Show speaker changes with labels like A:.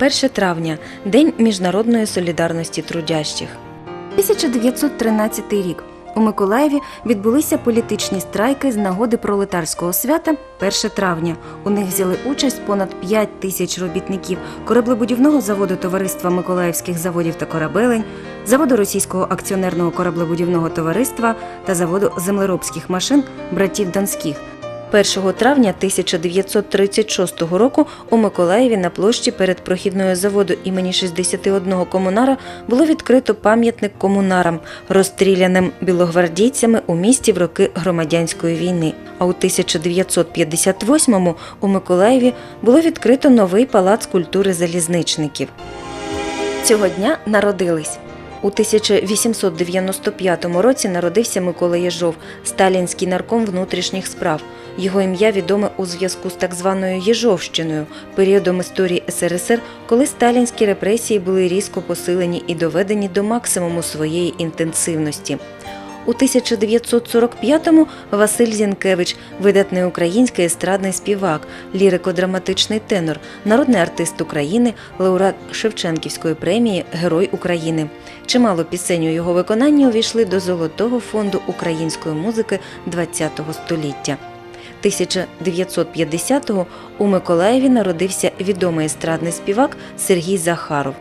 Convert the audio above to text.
A: 1 травня День міжнародної солідарності трудящих. 1913 рік. У Миколаєві відбулися політичні страйки з нагоди пролетарського свята 1 травня. У них взяли участь понад 5 тисяч робітників кораблебудівного заводу Товариства Миколаївських заводів та корабелень, заводу Російського акціонерного кораблебудівного товариства та заводу землеробських машин братів Донських. 1 травня 1936 року у Миколаєві на площі перед прохідною заводу імені 61 комунара було відкрито пам'ятник комунарам, розстріляним білогвардійцями у місті в роки громадянської війни. А у 1958-му у Миколаєві було відкрито новий палац культури залізничників. Цього дня народились. У 1895 році народився Микола Єжов, сталінський нарком внутрішніх справ. Його ім'я відоме у зв'язку з так званою Єжовщиною, періодом історії СРСР, коли сталінські репресії були різко посилені і доведені до максимуму своєї інтенсивності. У 1945-му Василь Зінкевич, видатний український естрадний співак, лірико-драматичний тенор, народний артист України, лауреат Шевченківської премії Герой України. Чимало пісень у його виконанні увійшли до золотого фонду української музики ХХ століття. 1950-го у Миколаєві народився відомий естрадний співак Сергій Захаров.